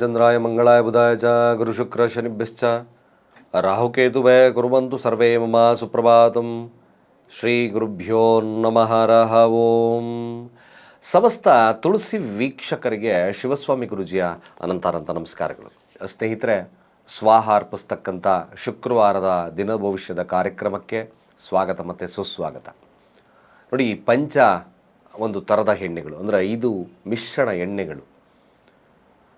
ಚಂದ್ರಾಯ ಮಂಗಳಾಯ ಬುಧಾಯ ಚ ಗುರುಶುಕ್ರ ಶನಿಭ್ಯಶ್ಚ ರಾಹುಕೇತುವೇ ಕುರುವಂತು ಸರ್ವೇ ಮಮ ಸುಪ್ರಭಾತಂ ಶ್ರೀ ಗುರುಭ್ಯೋ ನಮಃ ರಹ ಓಂ ಸಮಸ್ತ ತುಳಸಿ ವೀಕ್ಷಕರಿಗೆ ಶಿವಸ್ವಾಮಿ ಗುರುಜಿಯ ಅನಂತಾನಂತ ನಮಸ್ಕಾರಗಳು. ಸ್ನೇಹಿತರೆ ಸ್ವಾಹ ಅರ್ಪಿಸ್ತಕ್ಕಂಥ ಶುಕ್ರವಾರದ ದಿನ ಭವಿಷ್ಯದ ಕಾರ್ಯಕ್ರಮಕ್ಕೆ ಸ್ವಾಗತ ಮತ್ತು ಸುಸ್ವಾಗತ. ನೋಡಿ, ಈ ಪಂಚ ಒಂದು ಥರದ ಎಣ್ಣೆಗಳು, ಅಂದರೆ ಐದು ಮಿಶ್ರಣ ಎಣ್ಣೆಗಳು.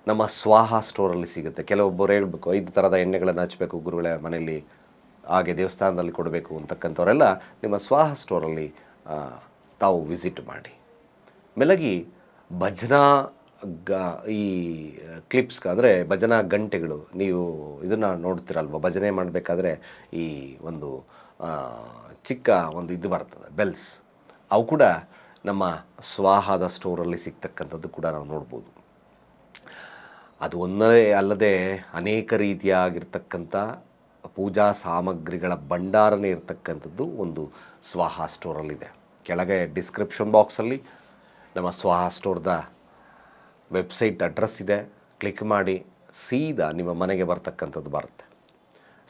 ನಮ್ಮ ಸ್ವಾಹ ಸ್ಟೋರಲ್ಲಿ ಸಿಗುತ್ತೆ. ಕೆಲವೊಬ್ಬರು ಹೇಳಬೇಕು, ಐದು ಥರದ ಎಣ್ಣೆಗಳನ್ನು ಹಚ್ಚಬೇಕು ಗುರುಗಳ, ಮನೆಯಲ್ಲಿ ಹಾಗೆ ದೇವಸ್ಥಾನದಲ್ಲಿ ಕೊಡಬೇಕು, ಅಂತಕ್ಕಂಥವರೆಲ್ಲ ನಿಮ್ಮ ಸ್ವಾಹ ಸ್ಟೋರಲ್ಲಿ ತಾವು ವಿಸಿಟ್ ಮಾಡಿ. ಮೆಲಗಿ ಭಜನಾ ಗ, ಈ ಕ್ಲಿಪ್ಸ್ ಅಂದರೆ ಭಜನಾ ಗಂಟೆಗಳು, ನೀವು ಇದನ್ನು ನೋಡ್ತಿರಲ್ವ? ಭಜನೆ ಮಾಡಬೇಕಾದ್ರೆ ಈ ಒಂದು ಚಿಕ್ಕ ಒಂದು ಇದು ಬರ್ತದೆ, ಬೆಲ್ಸ್. ಅವು ಕೂಡ ನಮ್ಮ ಸ್ವಾಹದ ಸ್ಟೋರಲ್ಲಿ ಸಿಗ್ತಕ್ಕಂಥದ್ದು ಕೂಡ ನಾವು ನೋಡ್ಬೋದು. ಅದು ಒಂದೇ ಅಲ್ಲದೆ ಅನೇಕ ರೀತಿಯಾಗಿರ್ತಕ್ಕಂಥ ಪೂಜಾ ಸಾಮಗ್ರಿಗಳ ಭಂಡಾರನೇ ಇರತಕ್ಕಂಥದ್ದು ಒಂದು ಸ್ವಾಹ ಸ್ಟೋರಲ್ಲಿದೆ. ಕೆಳಗೆ ಡಿಸ್ಕ್ರಿಪ್ಷನ್ ಬಾಕ್ಸಲ್ಲಿ ನಮ್ಮ ಸ್ವಾಹ ಸ್ಟೋರ್ದ ವೆಬ್ಸೈಟ್ ಅಡ್ರೆಸ್ ಇದೆ. ಕ್ಲಿಕ್ ಮಾಡಿ ಸೀದಾ ನಿಮ್ಮ ಮನೆಗೆ ಬರ್ತಕ್ಕಂಥದ್ದು ಬರುತ್ತೆ.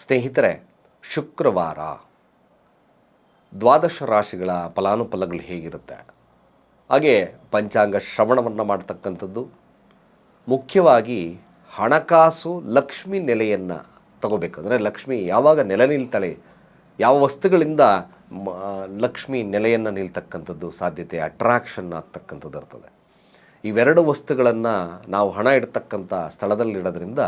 ಸ್ನೇಹಿತರೆ, ಶುಕ್ರವಾರ ದ್ವಾದಶ ರಾಶಿಗಳ ಫಲಾನುಫಲಗಳು ಹೇಗಿರುತ್ತೆ? ಹಾಗೆ ಪಂಚಾಂಗ ಶ್ರವಣವನ್ನು ಮಾಡ್ತಕ್ಕಂಥದ್ದು ಮುಖ್ಯವಾಗಿ ಹಣಕಾಸು ಲಕ್ಷ್ಮಿ ನೆಲೆಯನ್ನು ತಗೋಬೇಕಂದ್ರೆ ಲಕ್ಷ್ಮಿ ಯಾವಾಗ ನೆಲೆ ನಿಲ್ತಾಳೆ, ಯಾವ ವಸ್ತುಗಳಿಂದ ಲಕ್ಷ್ಮಿ ನೆಲೆಯನ್ನು ನಿಲ್ತಕ್ಕಂಥದ್ದು ಸಾಧ್ಯತೆ ಅಟ್ರಾಕ್ಷನ್ ಆಗ್ತಕ್ಕಂಥದ್ದು ಇರ್ತದೆ. ಇವೆರಡು ವಸ್ತುಗಳನ್ನು ನಾವು ಹಣ ಇಡ್ತಕ್ಕಂಥ ಸ್ಥಳದಲ್ಲಿಡೋದ್ರಿಂದ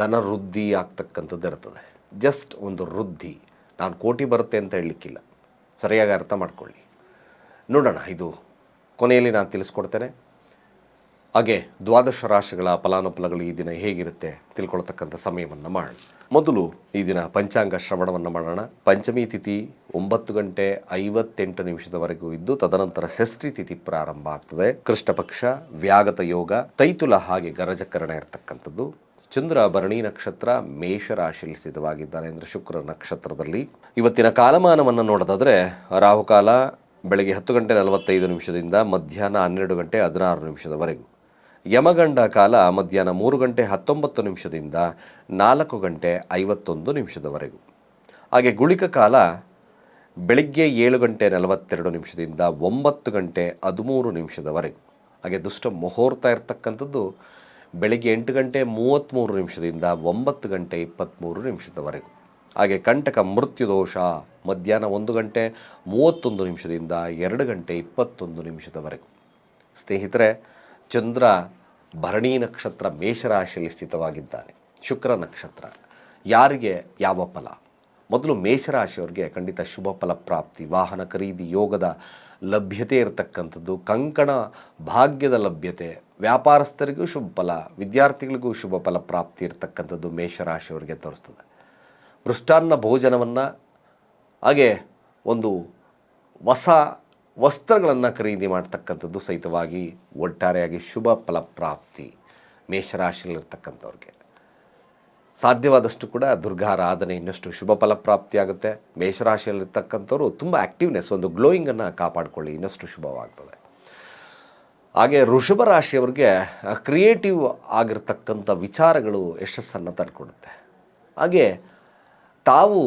ಧನ ವೃದ್ಧಿ ಆಗ್ತಕ್ಕಂಥದ್ದು ಇರ್ತದೆ. ಜಸ್ಟ್ ಒಂದು ವೃದ್ಧಿ. ನಾನು ಕೋಟಿ ಬರುತ್ತೆ ಅಂತ ಹೇಳಲಿಕ್ಕಿಲ್ಲ. ಸರಿಯಾಗಿ ಅರ್ಥ ಮಾಡ್ಕೊಳ್ಳಿ. ನೋಡೋಣ, ಇದು ಕೊನೆಯಲ್ಲಿ ನಾನು ತಿಳಿಸ್ಕೊಡ್ತೇನೆ. ಹಾಗೆ ದ್ವಾದಶ ರಾಶಿಗಳ ಫಲಾನುಫಲಗಳು ಈ ದಿನ ಹೇಗಿರುತ್ತೆ ತಿಳ್ಕೊಳ್ತಕ್ಕಂಥ ಸಮಯವನ್ನು ಮಾಡೋಣ. ಮೊದಲು ಈ ದಿನ ಪಂಚಾಂಗ ಶ್ರವಣವನ್ನು ಮಾಡೋಣ. ಪಂಚಮಿ ತಿಥಿ ಒಂಬತ್ತು ಗಂಟೆ ಐವತ್ತೆಂಟು ನಿಮಿಷದವರೆಗೂ ಇದ್ದು, ತದನಂತರ ಷಷ್ಠಿ ತಿಥಿ ಪ್ರಾರಂಭ ಆಗ್ತದೆ. ಕೃಷ್ಣ ಪಕ್ಷ ವ್ಯಾಗತ ಯೋಗ, ತೈತುಲ ಹಾಗೆ ಗರಜಕರಣ ಇರತಕ್ಕಂಥದ್ದು. ಚಂದ್ರ ಭರಣಿ ನಕ್ಷತ್ರ ಮೇಷರಾಶಿಯಲ್ಲಿ ಸಿದ್ಧವಾಗಿದ್ದಾನೆ ಅಂದರೆ ಶುಕ್ರ ನಕ್ಷತ್ರದಲ್ಲಿ. ಇವತ್ತಿನ ಕಾಲಮಾನವನ್ನು ನೋಡೋದಾದರೆ ರಾಹುಕಾಲ ಬೆಳಗ್ಗೆ ಹತ್ತು ಗಂಟೆ ನಲವತ್ತೈದು ನಿಮಿಷದಿಂದ ಮಧ್ಯಾಹ್ನ ಹನ್ನೆರಡು ಗಂಟೆ ಹದಿನಾರು ನಿಮಿಷದವರೆಗೂ. ಯಮಗಂಡ ಕಾಲ ಮಧ್ಯಾಹ್ನ ಮೂರು ಗಂಟೆ ಹತ್ತೊಂಬತ್ತು ನಿಮಿಷದಿಂದ ನಾಲ್ಕು ಗಂಟೆ ಐವತ್ತೊಂದು ನಿಮಿಷದವರೆಗೂ. ಹಾಗೆ ಗುಳಿಕ ಕಾಲ ಬೆಳಿಗ್ಗೆ ಏಳು ಗಂಟೆ ನಲವತ್ತೆರಡು ನಿಮಿಷದಿಂದ ಒಂಬತ್ತು ಗಂಟೆ ಹದಿಮೂರು ನಿಮಿಷದವರೆಗೂ. ಹಾಗೆ ದುಷ್ಟ ಮುಹೂರ್ತ ಇರತಕ್ಕಂಥದ್ದು ಬೆಳಿಗ್ಗೆ ಎಂಟು ಗಂಟೆ ಮೂವತ್ತ್ಮೂರು ನಿಮಿಷದಿಂದ ಒಂಬತ್ತು ಗಂಟೆ ಇಪ್ಪತ್ತ್ಮೂರು ನಿಮಿಷದವರೆಗೂ. ಹಾಗೆ ಕಂಟಕ ಮೃತ್ಯು ದೋಷ ಮಧ್ಯಾಹ್ನ ಒಂದು ಗಂಟೆ ಮೂವತ್ತೊಂದು ನಿಮಿಷದಿಂದ ಎರಡು ಗಂಟೆ ಇಪ್ಪತ್ತೊಂದು ನಿಮಿಷದವರೆಗೂ. ಸ್ನೇಹಿತರೆ ಚಂದ್ರ ಭರಣಿ ನಕ್ಷತ್ರ ಮೇಷರಾಶಿಯಲ್ಲಿ ಸ್ಥಿತವಾಗಿದ್ದಾನೆ. ಶುಕ್ರ ನಕ್ಷತ್ರ. ಯಾರಿಗೆ? ಯಾವ ಫಲ? ಮೊದಲು ಮೇಷರಾಶಿಯವರಿಗೆ ಖಂಡಿತ ಶುಭ ಫಲ ಪ್ರಾಪ್ತಿ. ವಾಹನ ಖರೀದಿ, ಯೋಗದ ಲಭ್ಯತೆ ಇರತಕ್ಕಂಥದ್ದು, ಕಂಕಣ ಭಾಗ್ಯದ ಲಭ್ಯತೆ, ವ್ಯಾಪಾರಸ್ಥರಿಗೂ ಶುಭ ಫಲ, ವಿದ್ಯಾರ್ಥಿಗಳಿಗೂ ಶುಭ ಫಲ ಪ್ರಾಪ್ತಿ ಇರತಕ್ಕಂಥದ್ದು ಮೇಷರಾಶಿಯವರಿಗೆ ತೋರಿಸ್ತದೆ. ಮೃಷ್ಟಾನ್ನ ಭೋಜನವನ್ನು ಹಾಗೆ ಒಂದು ಹೊಸ ವಸ್ತ್ರಗಳನ್ನು ಖರೀದಿ ಮಾಡ್ತಕ್ಕಂಥದ್ದು ಸಹಿತವಾಗಿ ಒಟ್ಟಾರೆಯಾಗಿ ಶುಭ ಫಲಪ್ರಾಪ್ತಿ ಮೇಷರಾಶಿಯಲ್ಲಿರ್ತಕ್ಕಂಥವ್ರಿಗೆ. ಸಾಧ್ಯವಾದಷ್ಟು ಕೂಡ ದುರ್ಗಾರಾಧನೆ ಇನ್ನಷ್ಟು ಶುಭ ಫಲಪ್ರಾಪ್ತಿ ಆಗುತ್ತೆ. ಮೇಷರಾಶಿಯಲ್ಲಿರ್ತಕ್ಕಂಥವ್ರು ತುಂಬ ಆ್ಯಕ್ಟಿವ್ನೆಸ್ ಒಂದು ಗ್ಲೋಯಿಂಗನ್ನು ಕಾಪಾಡಿಕೊಳ್ಳಿ, ಇನ್ನಷ್ಟು ಶುಭವಾಗ್ತದೆ. ಹಾಗೆ ವೃಷಭ ರಾಶಿಯವ್ರಿಗೆ ಕ್ರಿಯೇಟಿವ್ ಆಗಿರ್ತಕ್ಕಂಥ ವಿಚಾರಗಳು ಯಶಸ್ಸನ್ನು ತಂದುಕೊಡುತ್ತೆ. ಹಾಗೆ ತಾವು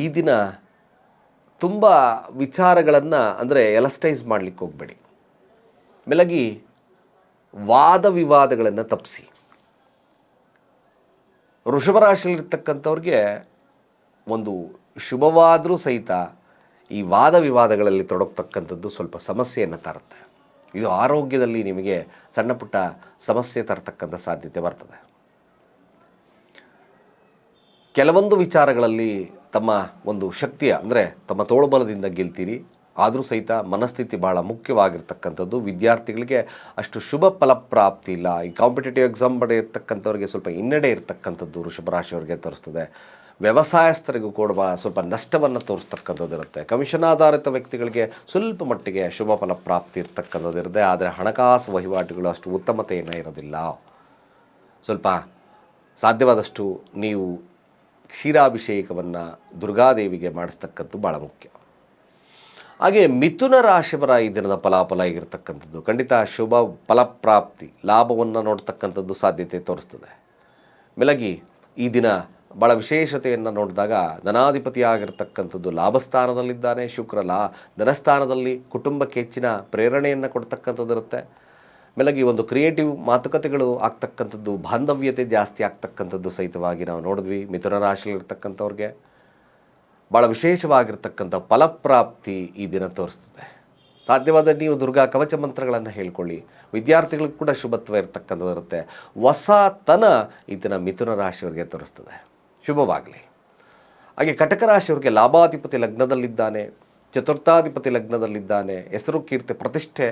ಈ ದಿನ ತುಂಬ ವಿಚಾರಗಳನ್ನು ಅಂದರೆ ಎಲಸ್ಟೈಸ್ ಮಾಡಲಿಕ್ಕೆ ಹೋಗಬೇಡಿ. ಮೆಲಗಿ ವಾದ ವಿವಾದಗಳನ್ನು ತಪ್ಪಿಸಿ ವೃಷಭ ರಾಶಿಯಲ್ಲಿರ್ತಕ್ಕಂಥವ್ರಿಗೆ ಒಂದು ಶುಭವಾದರೂ ಸಹಿತ ಈ ವಾದ ವಿವಾದಗಳಲ್ಲಿ ತೊಡಗ್ತಕ್ಕಂಥದ್ದು ಸ್ವಲ್ಪ ಸಮಸ್ಯೆಯನ್ನು ತರುತ್ತೆ. ಇದು ಆರೋಗ್ಯದಲ್ಲಿ ನಿಮಗೆ ಸಣ್ಣ ಪುಟ್ಟ ಸಮಸ್ಯೆ ತರತಕ್ಕಂಥ ಸಾಧ್ಯತೆ ಬರ್ತದೆ. ಕೆಲವೊಂದು ವಿಚಾರಗಳಲ್ಲಿ ತಮ್ಮ ಒಂದು ಶಕ್ತಿಯ, ಅಂದರೆ ತಮ್ಮ ತೋಳುಬಲದಿಂದ ಗೆಲ್ತೀರಿ. ಆದರೂ ಸಹಿತ ಮನಸ್ಥಿತಿ ಭಾಳ ಮುಖ್ಯವಾಗಿರ್ತಕ್ಕಂಥದ್ದು. ವಿದ್ಯಾರ್ಥಿಗಳಿಗೆ ಅಷ್ಟು ಶುಭ ಫಲಪ್ರಾಪ್ತಿ ಇಲ್ಲ. ಈ ಕಾಂಪಿಟೇಟಿವ್ ಎಕ್ಸಾಮ್ ಪಡೆಯತಕ್ಕಂಥವ್ರಿಗೆ ಸ್ವಲ್ಪ ಹಿನ್ನಡೆ ಇರ್ತಕ್ಕಂಥದ್ದು ವೃಷಭ ರಾಶಿಯವರಿಗೆ ತೋರಿಸ್ತದೆ. ವ್ಯವಸಾಯಸ್ಥರಿಗೂ ಕೂಡ ಸ್ವಲ್ಪ ನಷ್ಟವನ್ನು ತೋರಿಸ್ತಕ್ಕಂಥದ್ದು ಇರುತ್ತೆ. ಕಮಿಷನ್ ಆಧಾರಿತ ವ್ಯಕ್ತಿಗಳಿಗೆ ಸ್ವಲ್ಪ ಮಟ್ಟಿಗೆ ಶುಭ ಫಲಪ್ರಾಪ್ತಿ ಇರ್ತಕ್ಕಂಥದ್ದು ಇರುತ್ತೆ. ಆದರೆ ಹಣಕಾಸು ವಹಿವಾಟುಗಳು ಅಷ್ಟು ಉತ್ತಮತೆಯನ್ನು ಇರೋದಿಲ್ಲ. ಸ್ವಲ್ಪ ಸಾಧ್ಯವಾದಷ್ಟು ನೀವು ಕ್ಷೀರಾಭಿಷೇಕವನ್ನು ದುರ್ಗಾದೇವಿಗೆ ಮಾಡಿಸ್ತಕ್ಕಂಥದ್ದು ಭಾಳ ಮುಖ್ಯ. ಹಾಗೆ ಮಿಥುನ ರಾಶಿಯವರ ಈ ದಿನದ ಫಲಾಫಲ ಆಗಿರತಕ್ಕಂಥದ್ದು, ಖಂಡಿತ ಶುಭ ಫಲಪ್ರಾಪ್ತಿ, ಲಾಭವನ್ನು ನೋಡ್ತಕ್ಕಂಥದ್ದು ಸಾಧ್ಯತೆ ತೋರಿಸ್ತದೆ. ಮೆಲಗಿ, ಈ ದಿನ ಭಾಳ ವಿಶೇಷತೆಯನ್ನು ನೋಡಿದಾಗ ಧನಾಧಿಪತಿ ಆಗಿರ್ತಕ್ಕಂಥದ್ದು ಲಾಭಸ್ಥಾನದಲ್ಲಿದ್ದಾನೆ, ಶುಕ್ರ ಲಾ, ಧನಸ್ಥಾನದಲ್ಲಿ ಕುಟುಂಬಕ್ಕೆ ಹೆಚ್ಚಿನ ಪ್ರೇರಣೆಯನ್ನು ಕೊಡ್ತಕ್ಕಂಥದ್ದು ಇರುತ್ತೆ ಮೇಲಾಗಿ ಒಂದು ಕ್ರಿಯೇಟಿವ್ ಮಾತುಕತೆಗಳು ಆಗ್ತಕ್ಕಂಥದ್ದು, ಬಾಂಧವ್ಯತೆ ಜಾಸ್ತಿ ಆಗ್ತಕ್ಕಂಥದ್ದು ಸಹಿತವಾಗಿ ನಾವು ನೋಡಿದ್ವಿ. ಮಿಥುನ ರಾಶಿಯಲ್ಲಿರ್ತಕ್ಕಂಥವ್ರಿಗೆ ಭಾಳ ವಿಶೇಷವಾಗಿರ್ತಕ್ಕಂಥ ಫಲಪ್ರಾಪ್ತಿ ಈ ದಿನ ತೋರಿಸ್ತದೆ. ಸಾಧ್ಯವಾದ ನೀವು ದುರ್ಗಾ ಕವಚ ಮಂತ್ರಗಳನ್ನು ಹೇಳ್ಕೊಳ್ಳಿ. ವಿದ್ಯಾರ್ಥಿಗಳಿಗೆ ಕೂಡ ಶುಭತ್ವ ಇರತಕ್ಕಂಥದ್ದು ಇರುತ್ತೆ. ಹೊಸತನ ಈ ದಿನ ಮಿಥುನ ರಾಶಿಯವರಿಗೆ ತೋರಿಸ್ತದೆ. ಶುಭವಾಗಲಿ. ಹಾಗೆ ಕಟಕ ರಾಶಿಯವರಿಗೆ ಲಾಭಾಧಿಪತಿ ಲಗ್ನದಲ್ಲಿದ್ದಾನೆ. ಚತುರ್ಥಾಧಿಪತಿ ಲಗ್ನದಲ್ಲಿದ್ದಾನೆ. ಹೆಸರು ಕೀರ್ತಿ ಪ್ರತಿಷ್ಠೆ.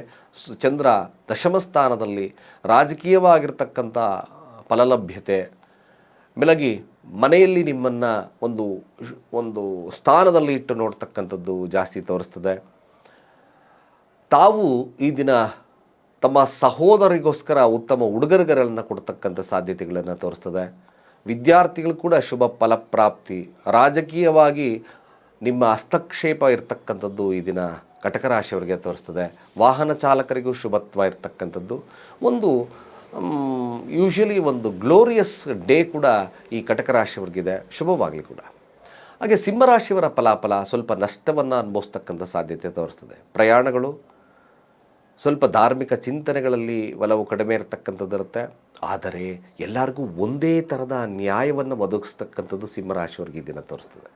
ಚಂದ್ರ ದಶಮ ಸ್ಥಾನದಲ್ಲಿ ರಾಜಕೀಯವಾಗಿರ್ತಕ್ಕಂಥ ಫಲಲಭ್ಯತೆ. ಮೆಲಗಿ, ಮನೆಯಲ್ಲಿ ನಿಮ್ಮನ್ನು ಒಂದು ಒಂದು ಸ್ಥಾನದಲ್ಲಿ ಇಟ್ಟು ನೋಡ್ತಕ್ಕಂಥದ್ದು ಜಾಸ್ತಿ ತೋರಿಸ್ತದೆ. ತಾವು ಈ ದಿನ ತಮ್ಮ ಸಹೋದರಿಗೋಸ್ಕರ ಉತ್ತಮ ಉಡುಗೊರೆಗಳನ್ನು ಕೊಡ್ತಕ್ಕಂಥ ಸಾಧ್ಯತೆಗಳನ್ನು ತೋರಿಸ್ತದೆ. ವಿದ್ಯಾರ್ಥಿಗಳು ಕೂಡ ಶುಭ ಫಲಪ್ರಾಪ್ತಿ. ರಾಜಕೀಯವಾಗಿ ನಿಮ್ಮ ಹಸ್ತಕ್ಷೇಪ ಇರತಕ್ಕಂಥದ್ದು ಈ ದಿನ ಕಟಕ ರಾಶಿಯವರಿಗೆ ತೋರಿಸ್ತದೆ. ವಾಹನ ಚಾಲಕರಿಗೂ ಶುಭತ್ವ ಇರತಕ್ಕಂಥದ್ದು. ಒಂದು ಯೂಶಲಿ ಒಂದು ಗ್ಲೋರಿಯಸ್ ಡೇ ಕೂಡ ಈ ಕಟಕ ರಾಶಿಯವರಿಗಿದೆ ಶುಭವಾಗಲಿ ಕೂಡ. ಹಾಗೆ ಸಿಂಹರಾಶಿಯವರ ಫಲಾಫಲ ಸ್ವಲ್ಪ ನಷ್ಟವನ್ನು ಅನುಭವಿಸ್ತಕ್ಕಂಥ ಸಾಧ್ಯತೆ ತೋರಿಸ್ತದೆ. ಪ್ರಯಾಣಗಳು, ಸ್ವಲ್ಪ ಧಾರ್ಮಿಕ ಚಿಂತನೆಗಳಲ್ಲಿ ಒಲವು ಕಡಿಮೆ ಇರತಕ್ಕಂಥದ್ದಿರುತ್ತೆ ಆದರೆ ಎಲ್ಲರಿಗೂ ಒಂದೇ ಥರದ ನ್ಯಾಯವನ್ನು ಒದಗಿಸ್ತಕ್ಕಂಥದ್ದು ಸಿಂಹರಾಶಿಯವರಿಗೆ ದಿನ ತೋರಿಸ್ತದೆ.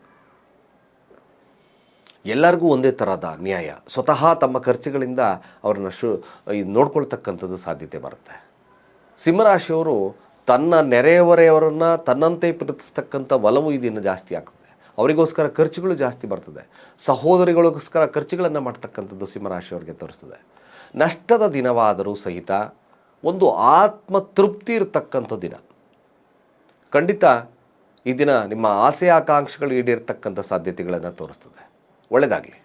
ಎಲ್ಲರಿಗೂ ಒಂದೇ ಥರದ ನ್ಯಾಯ. ಸ್ವತಃ ತಮ್ಮ ಖರ್ಚುಗಳಿಂದ ಅವ್ರನ್ನ ಶು ನೋಡ್ಕೊಳ್ತಕ್ಕಂಥದ್ದು ಸಾಧ್ಯತೆ ಬರುತ್ತೆ. ಸಿಂಹರಾಶಿಯವರು ತನ್ನ ನೆರೆಯವರೆಯವರನ್ನು ತನ್ನಂತೆ ಪ್ರೀತಿಸ್ತಕ್ಕಂಥ ಒಲವು ಇದನ್ನು ಜಾಸ್ತಿ ಆಗ್ತದೆ. ಅವರಿಗೋಸ್ಕರ ಖರ್ಚುಗಳು ಜಾಸ್ತಿ ಬರ್ತದೆ. ಸಹೋದರಿಗಳಿಗೋಸ್ಕರ ಖರ್ಚುಗಳನ್ನು ಮಾಡ್ತಕ್ಕಂಥದ್ದು ಸಿಂಹರಾಶಿಯವರಿಗೆ ತೋರಿಸ್ತದೆ. ನಷ್ಟದ ದಿನವಾದರೂ ಸಹಿತ ಒಂದು ಆತ್ಮ ತೃಪ್ತಿ ಇರತಕ್ಕಂಥ ದಿನ. ಖಂಡಿತ ಈ ದಿನ ನಿಮ್ಮ ಆಸೆ ಆಕಾಂಕ್ಷೆಗಳು ಈಡೇರ್ತಕ್ಕಂಥ ಸಾಧ್ಯತೆಗಳನ್ನು ತೋರಿಸ್ತದೆ. ಒಳ್ಳೆಯದಾಗಲಿ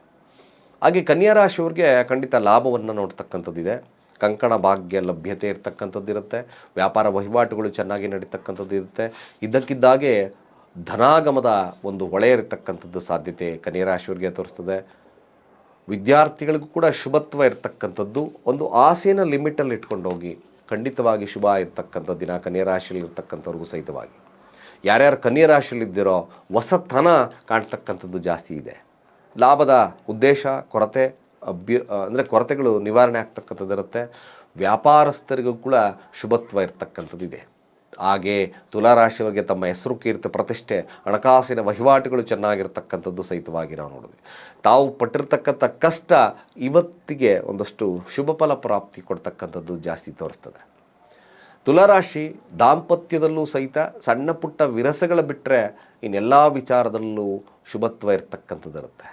ಹಾಗೆ ಕನ್ಯಾ ರಾಶಿಯವ್ರಿಗೆ ಖಂಡಿತ ಲಾಭವನ್ನು ನೋಡ್ತಕ್ಕಂಥದ್ದಿದೆ. ಕಂಕಣ ಭಾಗ್ಯ ಲಭ್ಯತೆ ಇರ್ತಕ್ಕಂಥದ್ದು ಇರುತ್ತೆ ವ್ಯಾಪಾರ ವಹಿವಾಟುಗಳು ಚೆನ್ನಾಗಿ ನಡೀತಕ್ಕಂಥದ್ದು ಇರುತ್ತೆ ಇದ್ದಕ್ಕಿದ್ದಾಗೆ ಧನಾಗಮದ ಒಂದು ಹೊಳೆ ಇರತಕ್ಕಂಥದ್ದು ಸಾಧ್ಯತೆ ಕನ್ಯಾ ರಾಶಿಯವ್ರಿಗೆ ತೋರಿಸ್ತದೆ. ವಿದ್ಯಾರ್ಥಿಗಳಿಗೂ ಕೂಡ ಶುಭತ್ವ ಇರತಕ್ಕಂಥದ್ದು. ಒಂದು ಆಸೆನ ಲಿಮಿಟಲ್ಲಿ ಇಟ್ಕೊಂಡು ಹೋಗಿ ಖಂಡಿತವಾಗಿ ಶುಭ ಇರ್ತಕ್ಕಂಥ ದಿನ ಕನ್ಯಾ ರಾಶಿಯಲ್ಲಿ ಇರ್ತಕ್ಕಂಥವ್ರಿಗೂ ಸಹಿತವಾಗಿ. ಯಾರ್ಯಾರು ಕನ್ಯಾ ರಾಶಿಯಲ್ಲಿದ್ದೀರೋ, ಹೊಸತನ ಕಾಣ್ತಕ್ಕಂಥದ್ದು ಜಾಸ್ತಿ ಇದೆ. ಲಾಭದ ಉದ್ದೇಶ, ಕೊರತೆ, ಅಭ್ಯ ಅಂದರೆ ಕೊರತೆಗಳು ನಿವಾರಣೆ ಆಗ್ತಕ್ಕಂಥದ್ದಿರುತ್ತೆ ವ್ಯಾಪಾರಸ್ಥರಿಗೂ ಕೂಡ ಶುಭತ್ವ ಇರ್ತಕ್ಕಂಥದ್ದು ಇದೆ. ಹಾಗೆ ತುಲಾರಾಶಿಯವರಿಗೆ ತಮ್ಮ ಹೆಸರು ಕೀರ್ತಿ ಪ್ರತಿಷ್ಠೆ, ಹಣಕಾಸಿನ ವಹಿವಾಟುಗಳು ಚೆನ್ನಾಗಿರ್ತಕ್ಕಂಥದ್ದು ಸಹಿತವಾಗಿ ನಾವು ನೋಡಿದ್ವಿ. ತಾವು ಪಟ್ಟಿರ್ತಕ್ಕಂಥ ಕಷ್ಟ ಇವತ್ತಿಗೆ ಒಂದಷ್ಟು ಶುಭ ಫಲ ಪ್ರಾಪ್ತಿ ಕೊಡ್ತಕ್ಕಂಥದ್ದು ಜಾಸ್ತಿ ತೋರಿಸ್ತದೆ. ತುಲಾರಾಶಿ ದಾಂಪತ್ಯದಲ್ಲೂ ಸಹಿತ ಸಣ್ಣ ಪುಟ್ಟ ವಿರಸಗಳ ಬಿಟ್ಟರೆ ಇನ್ನೆಲ್ಲ ವಿಚಾರದಲ್ಲೂ ಶುಭತ್ವ ಇರ್ತಕ್ಕಂಥದ್ದು ಇರುತ್ತೆ.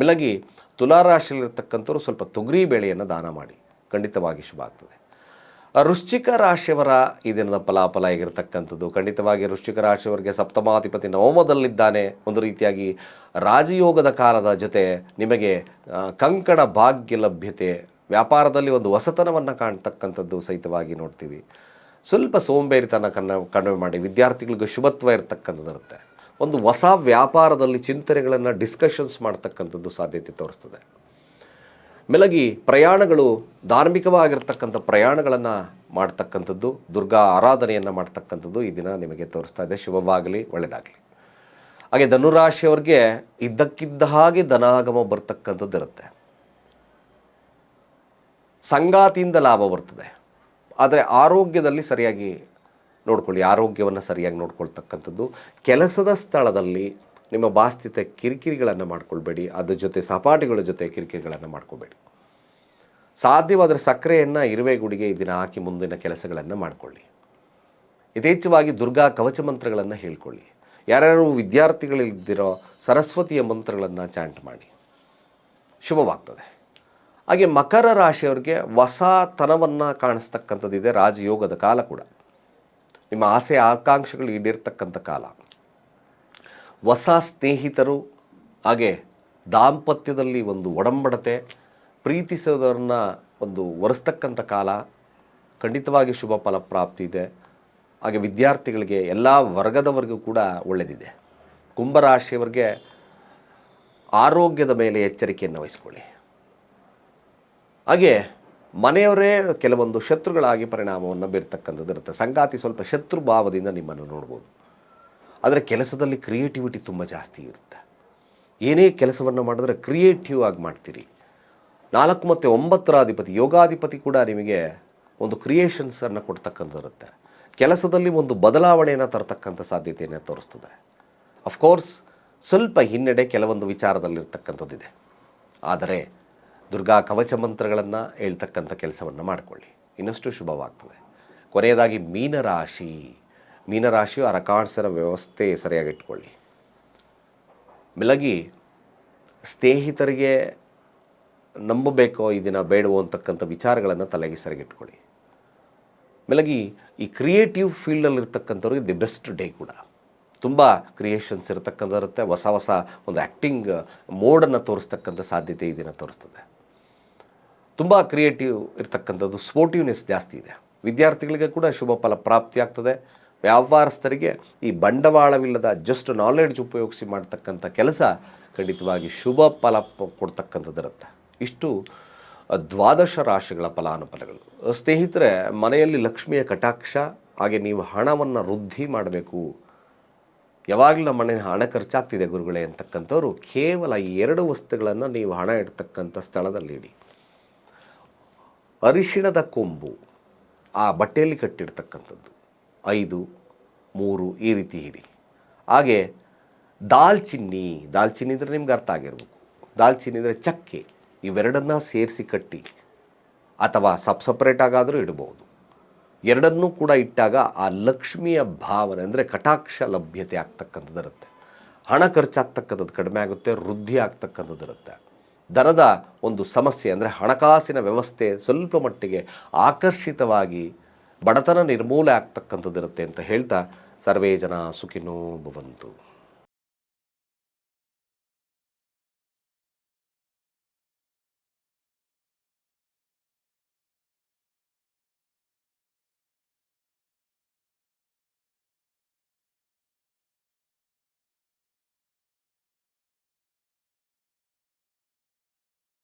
ಮಿಲಗಿ ತುಲಾರಾಶಿಯಲ್ಲಿರ್ತಕ್ಕಂಥವ್ರು ಸ್ವಲ್ಪ ತೊಗರಿ ಬೇಳೆಯನ್ನು ದಾನ ಮಾಡಿ. ಖಂಡಿತವಾಗಿ ಶುಭ ಆಗ್ತದೆ. ವೃಶ್ಚಿಕ ರಾಶಿಯವರ ಈ ದಿನದ ಫಲಾಫಲ ಆಗಿರತಕ್ಕಂಥದ್ದು ಖಂಡಿತವಾಗಿ ವೃಶ್ಚಿಕ ರಾಶಿಯವರಿಗೆ ಸಪ್ತಮಾಧಿಪತಿ ನವಮದಲ್ಲಿದ್ದಾನೆ. ಒಂದು ರೀತಿಯಾಗಿ ರಾಜಯೋಗದ ಕಾಲದ ಜೊತೆ ನಿಮಗೆ ಕಂಕಣ ಭಾಗ್ಯ ಲಭ್ಯತೆ, ವ್ಯಾಪಾರದಲ್ಲಿ ಒಂದು ಹೊಸತನವನ್ನು ಕಾಣ್ತಕ್ಕಂಥದ್ದು ಸಹಿತವಾಗಿ ನೋಡ್ತೀವಿ. ಸ್ವಲ್ಪ ಸೋಂಬೇರಿತನ ಕನ್ನ, ಕಡಿಮೆ ಮಾಡಿ, ವಿದ್ಯಾರ್ಥಿಗಳಿಗೆ ಶುಭತ್ವ ಇರತಕ್ಕಂಥದ್ದು ಇರುತ್ತೆ. ಒಂದು ಹೊಸ ವ್ಯಾಪಾರದಲ್ಲಿ ಚಿಂತನೆಗಳನ್ನು ಡಿಸ್ಕಷನ್ಸ್ ಮಾಡ್ತಕ್ಕಂಥದ್ದು ಸಾಧ್ಯತೆ ತೋರಿಸ್ತದೆ. ಮೆಲಗಿ ಪ್ರಯಾಣಗಳು ಧಾರ್ಮಿಕವಾಗಿರ್ತಕ್ಕಂಥ ಪ್ರಯಾಣಗಳನ್ನು ಮಾಡ್ತಕ್ಕಂಥದ್ದು, ದುರ್ಗಾ ಆರಾಧನೆಯನ್ನು ಮಾಡ್ತಕ್ಕಂಥದ್ದು ಈ ದಿನ ನಿಮಗೆ ತೋರಿಸ್ತಾ ಇದೆ. ಶುಭವಾಗಲಿ, ಒಳ್ಳೆಯದಾಗಲಿ. ಹಾಗೆ ಧನುರಾಶಿಯವ್ರಿಗೆ ಇದ್ದಕ್ಕಿದ್ದ ಹಾಗೆ ಧನಾಗಮ ಬರ್ತಕ್ಕಂಥದ್ದು ಇರುತ್ತೆ. ಸಂಗಾತಿಯಿಂದ ಲಾಭ ಬರ್ತದೆ. ಆದರೆ ಆರೋಗ್ಯದಲ್ಲಿ ಸರಿಯಾಗಿ ನೋಡ್ಕೊಳ್ಳಿ, ಆರೋಗ್ಯವನ್ನು ಸರಿಯಾಗಿ ನೋಡ್ಕೊಳ್ತಕ್ಕಂಥದ್ದು. ಕೆಲಸದ ಸ್ಥಳದಲ್ಲಿ ನಿಮ್ಮ ಬಾಸ್ತಿತ ಕಿರಿಕಿರಿಗಳನ್ನು ಮಾಡ್ಕೊಳ್ಬೇಡಿ, ಅದ್ರ ಜೊತೆ ಸಪಾಟಿಗಳ ಜೊತೆ ಕಿರಿಕಿರಿಗಳನ್ನು ಮಾಡ್ಕೋಬೇಡಿ. ಸಾಧ್ಯವಾದರೆ ಸಕ್ಕರೆಯನ್ನು ಇರುವೆ ಗುಡಿಗೆ ಇದನ್ನು ದಿನ ಹಾಕಿ ಮುಂದಿನ ಕೆಲಸಗಳನ್ನು ಮಾಡಿಕೊಳ್ಳಿ. ಯಥೇಚ್ಛವಾಗಿ ದುರ್ಗಾ ಕವಚ ಮಂತ್ರಗಳನ್ನು ಹೇಳ್ಕೊಳ್ಳಿ. ಯಾರ್ಯಾರು ವಿದ್ಯಾರ್ಥಿಗಳಿದ್ದಿರೋ ಸರಸ್ವತಿಯ ಮಂತ್ರಗಳನ್ನು ಚಾಂಟ್ ಮಾಡಿ. ಶುಭವಾಗ್ತದೆ. ಹಾಗೆ ಮಕರ ರಾಶಿಯವರಿಗೆ ಹೊಸತನವನ್ನು ಕಾಣಿಸ್ತಕ್ಕಂಥದ್ದಿದೆ ರಾಜಯೋಗದ ಕಾಲ ಕೂಡ. ನಿಮ್ಮ ಆಸೆ ಆಕಾಂಕ್ಷೆಗಳು ಈಡೇರ್ತಕ್ಕಂಥ ಕಾಲ. ಹೊಸ ಸ್ನೇಹಿತರು, ಹಾಗೆ ದಾಂಪತ್ಯದಲ್ಲಿ ಒಂದು ಒಡಂಬಡತೆ ಪ್ರೀತಿಸೋದನ್ನು ಒಂದು ಒರೆಸ್ತಕ್ಕಂಥ ಕಾಲ. ಖಂಡಿತವಾಗಿ ಶುಭ ಫಲಪ್ರಾಪ್ತಿ ಇದೆ. ಹಾಗೆ ವಿದ್ಯಾರ್ಥಿಗಳಿಗೆ ಎಲ್ಲ ವರ್ಗದವರೆಗೂ ಕೂಡ ಒಳ್ಳೆಯದಿದೆ ಕುಂಭರಾಶಿಯವರಿಗೆ ಆರೋಗ್ಯದ ಮೇಲೆ ಎಚ್ಚರಿಕೆಯನ್ನು ವಹಿಸ್ಕೊಳ್ಳಿ. ಹಾಗೆ ಮನೆಯವರೇ ಕೆಲವೊಂದು ಶತ್ರುಗಳಾಗಿ ಪರಿಣಾಮವನ್ನು ಬೀರ್ತಕ್ಕಂಥದ್ದು ಇರುತ್ತೆ. ಸಂಗಾತಿ ಸ್ವಲ್ಪ ಶತ್ರು ಭಾವದಿಂದ ನಿಮ್ಮನ್ನು ನೋಡ್ಬೋದು. ಆದರೆ ಕೆಲಸದಲ್ಲಿ ಕ್ರಿಯೇಟಿವಿಟಿ ತುಂಬ ಜಾಸ್ತಿ ಇರುತ್ತೆ. ಏನೇ ಕೆಲಸವನ್ನು ಮಾಡಿದ್ರೆ ಕ್ರಿಯೇಟಿವ್ ಆಗಿ ಮಾಡ್ತೀರಿ. ನಾಲ್ಕು ಮತ್ತು ಒಂಬತ್ತರ ಅಧಿಪತಿ, ಯೋಗಾಧಿಪತಿ ಕೂಡ ನಿಮಗೆ ಒಂದು ಕ್ರಿಯೇಷನ್ಸನ್ನು ಕೊಡ್ತಕ್ಕಂಥದ್ದು ಇರುತ್ತೆ. ಕೆಲಸದಲ್ಲಿ ಒಂದು ಬದಲಾವಣೆಯನ್ನು ತರತಕ್ಕಂಥ ಸಾಧ್ಯತೆಯನ್ನು ತೋರಿಸ್ತದೆ. ಅಫ್ಕೋರ್ಸ್ ಸ್ವಲ್ಪ ಹಿನ್ನಡೆ ಕೆಲವೊಂದು ವಿಚಾರದಲ್ಲಿರ್ತಕ್ಕಂಥದ್ದಿದೆ. ಆದರೆ ದುರ್ಗಾ ಕವಚ ಮಂತ್ರಗಳನ್ನು ಹೇಳ್ತಕ್ಕಂಥ ಕೆಲಸವನ್ನು ಮಾಡಿಕೊಳ್ಳಿ. ಇನ್ನಷ್ಟು ಶುಭವಾಗ್ತದೆ. ಕೊನೆಯದಾಗಿ ಮೀನರಾಶಿ. ಮೀನರಾಶಿಯು ಅರಕಾಣಿಸರ ವ್ಯವಸ್ಥೆ ಸರಿಯಾಗಿಟ್ಕೊಳ್ಳಿ ಮಿಲಗಿ ಸ್ನೇಹಿತರಿಗೆ ನಂಬಬೇಕೋ ಈ ದಿನ ಬೇಡವೋ ಅಂತಕ್ಕಂಥ ವಿಚಾರಗಳನ್ನು ತಲೆಗೆ ಸರಿಗಿಟ್ಕೊಳ್ಳಿ. ಮೆಲಗಿ ಈ ಕ್ರಿಯೇಟಿವ್ ಫೀಲ್ಡಲ್ಲಿ ಇರ್ತಕ್ಕಂಥವ್ರಿಗೆ ದಿ ಬೆಸ್ಟ್ ಡೇ ಕೂಡ. ತುಂಬ ಕ್ರಿಯೇಷನ್ಸ್ ಇರತಕ್ಕಂಥ ಇರುತ್ತೆ ಹೊಸ ಹೊಸ ಒಂದು ಆ್ಯಕ್ಟಿಂಗ್ ಮೋಡನ್ನು ತೋರಿಸ್ತಕ್ಕಂಥ ಸಾಧ್ಯತೆ ಈ ದಿನ ತೋರಿಸ್ತದೆ. ತುಂಬ ಕ್ರಿಯೇಟಿವ್ ಇರ್ತಕ್ಕಂಥದ್ದು ಸ್ಪೋರ್ಟಿವ್ನೆಸ್ ಜಾಸ್ತಿ ಇದೆ. ವಿದ್ಯಾರ್ಥಿಗಳಿಗೆ ಕೂಡ ಶುಭ ಫಲ ಪ್ರಾಪ್ತಿಯಾಗ್ತದೆ ವ್ಯಾಪಾರಸ್ಥರಿಗೆ ಈ ಬಂಡವಾಳವಿಲ್ಲದ ಜಸ್ಟ್ ನಾಲೆಡ್ಜ್ ಉಪಯೋಗಿಸಿ ಮಾಡ್ತಕ್ಕಂಥ ಕೆಲಸ ಖಂಡಿತವಾಗಿ ಶುಭ ಫಲ ಕೊಡ್ತಕ್ಕಂಥದ್ದಿರುತ್ತೆ. ಇಷ್ಟು ದ್ವಾದಶ ರಾಶಿಗಳ ಫಲಾನುಫಲಗಳು ಸ್ನೇಹಿತರೆ, ಮನೆಯಲ್ಲಿ ಲಕ್ಷ್ಮಿಯ ಕಟಾಕ್ಷ, ಹಾಗೆ ನೀವು ಹಣವನ್ನು ವೃದ್ಧಿ ಮಾಡಬೇಕು. ಯಾವಾಗಲೂ ನಮ್ಮ ಮನೆ ಹಣ ಖರ್ಚಾಗ್ತಿದೆ ಗುರುಗಳೇ ಅಂತಕ್ಕಂಥವ್ರು ಕೇವಲ ಎರಡು ವಸ್ತುಗಳನ್ನು ನೀವು ಹಣ ಇಡ್ತಕ್ಕಂಥ ಸ್ಥಳದಲ್ಲಿ ಇಡಿ ಅರಿಶಿಣದ ಕೊಂಬು ಆ ಬಟ್ಟೆಯಲ್ಲಿ ಕಟ್ಟಿರ್ತಕ್ಕಂಥದ್ದು. ಐದು, ಮೂರು ಈ ರೀತಿ ಇಡಿ ಹಾಗೆ ದಾಲ್ಚಿನ್ನಿ ದಾಲ್ಚಿನ್ನಿ ಅಂದರೆ ನಿಮ್ಗೆ ಅರ್ಥ ಆಗಿರ್ಬೇಕು. ದಾಲ್ಚಿನ್ನಿ ಅಂದರೆ ಚಕ್ಕೆ, ಇವೆರಡನ್ನು ಸೇರಿಸಿ ಕಟ್ಟಿ ಅಥವಾ ಸಬ್ ಸಪ್ರೇಟಾಗಾದರೂ ಇಡಬಹುದು ಎರಡನ್ನೂ ಕೂಡ ಇಟ್ಟಾಗ ಆ ಲಕ್ಷ್ಮಿಯ ಭಾವನೆ ಅಂದರೆ ಕಟಾಕ್ಷ ಲಭ್ಯತೆ ಆಗ್ತಕ್ಕಂಥದ್ದು ಇರುತ್ತೆ ಹಣ ಖರ್ಚಾಗ್ತಕ್ಕಂಥದ್ದು ಕಡಿಮೆ ಆಗುತ್ತೆ, ವೃದ್ಧಿ ಆಗ್ತಕ್ಕಂಥದ್ದು ಇರುತ್ತೆ ದನದ ಒಂದು ಸಮಸ್ಯೆ ಅಂದರೆ ಹಣಕಾಸಿನ ವ್ಯವಸ್ಥೆ ಸ್ವಲ್ಪ ಮಟ್ಟಿಗೆ ಆಕರ್ಷಿತವಾಗಿ ಬಡತನ ನಿರ್ಮೂಲ ಆಗ್ತಕ್ಕಂಥದ್ದಿರುತ್ತೆ ಅಂತ ಹೇಳ್ತಾ ಸರ್ವೇ ಜನ ಸುಖಿನೋ ಭವಂತು.